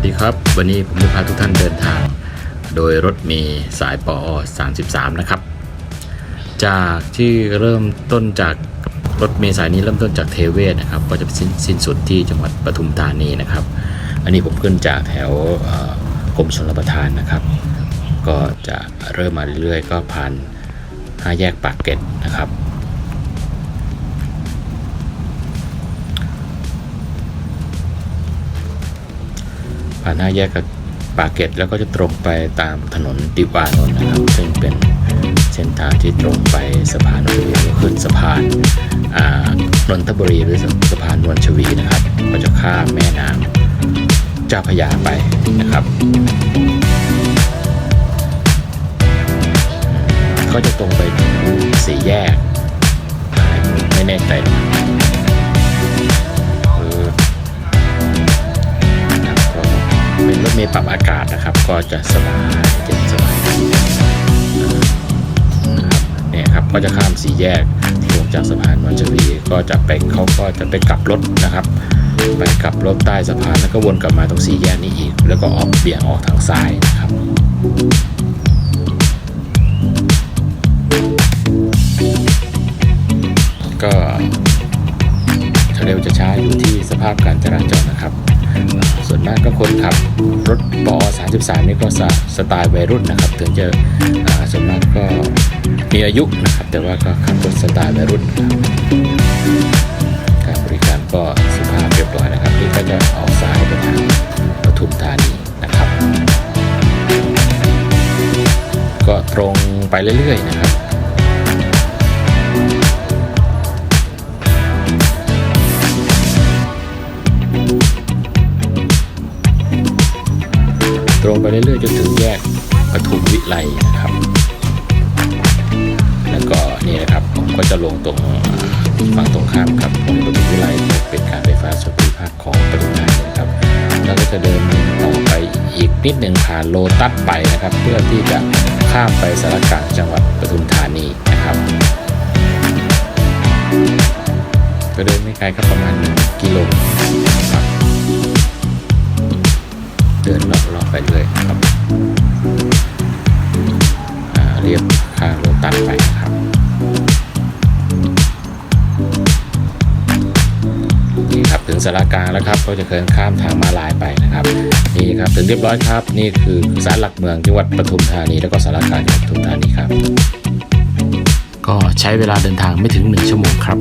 วัสดีครับ วันนี้ผมจะพาทุกท่านเดินทาง โดยรถเมล์สายปอ33 นะครับ จากที่เริ่มต้นจากรถเมล์สายนี้เริ่มต้นจากเทเวศนะครับ ก็จะสิ้นสิ้นสุดที่จังหวัดปทุมธานีนะครับ อันนี้ผมขึ้นจากแถวกรมชลประทานนะครับ ก็จะเริ่มมาเรื่อยๆ ก็ผ่านห้าแยกปากเกร็ดนะครับ ผ่านห้าแยกกับปากเกร็ดแล้วก็จะตรงไปตามถนนติวานนท์นะครับ ซึ่งเป็นเส้นทางที่ตรงไปสะพานนนทบุรีขึ้นสะพานนนทบุรีหรือสะพานนวลชวีนะครับก็จะข้ามแม่น้ำเจ้าพยาไปนะครับ ก็จะตรงไปถึงสี่แยกไม่แน่ใจ เป็นรถเมล์ปรับอากาศนะครับ ก็จะสบายเย็นสบายนะครับเนี่ยครับก็จะข้ามสี่แยกลงจากสะพานวัชรีก็จะไปเขาก็จะไปกลับรถนะครับไปกลับรถใต้สะพานแล้วก็วนกลับมาตรงสี่แยกนี้อีก แล้วก็ออกเบี่ยงออกทางซ้ายนะครับก็จะเร็วจะช้าอยู่ที่สภาพการจราจรนะครับ วนมากก็คนขับรถปอ33 นี่ก็สไตล์วัยรุ่นนะครับ ถึงจะอ่าส่วนมากก็มีอายุนะครับ แต่ว่าก็ขับรถสไตล์วัยรุ่นการบริการก็สุภาพเรียบร้อยนะครับนี่ก็จะออกซ้ายไปทางปทุมธานีนะครับ ก็ตรงไปเรื่อยๆนะครับ รงไปเรื่อยๆจนถึงแยกปทุมวิไลนะครับ แล้วก็นี่นะครับผมก็จะลงตรงฝั่งตรงข้ามกับของปทุมวิไลเป็นการไฟฟ้าส่วนภูมิภาคของปทุมธานีนะครับแล้วก็จะเดินต่อไปอีกนิดหนึ่งผ่านโลตัสไปนะครับ เพื่อที่จะข้ามไปสารกลางจังหวัดปทุมธานีนะครับก็เดินไม่ไกลครับประมาณ1กิโลครับเดินเลาะๆ ไปเลยครับเรียบข้างโลตัสไปนะครับนี่ครับถึงสารกลางแล้วครับก็จะเดินข้ามทางมาลายไปนะครับนี่ครับถึงเรียบร้อยครับ นี่คือศาลหลักเมืองจังหวัดปทุมธานีแล้วก็สารกลางจังหวัดปทุมธานีครับ ก็ใช้เวลาเดินทางไม่ถึง 1 ชั่วโมงครับ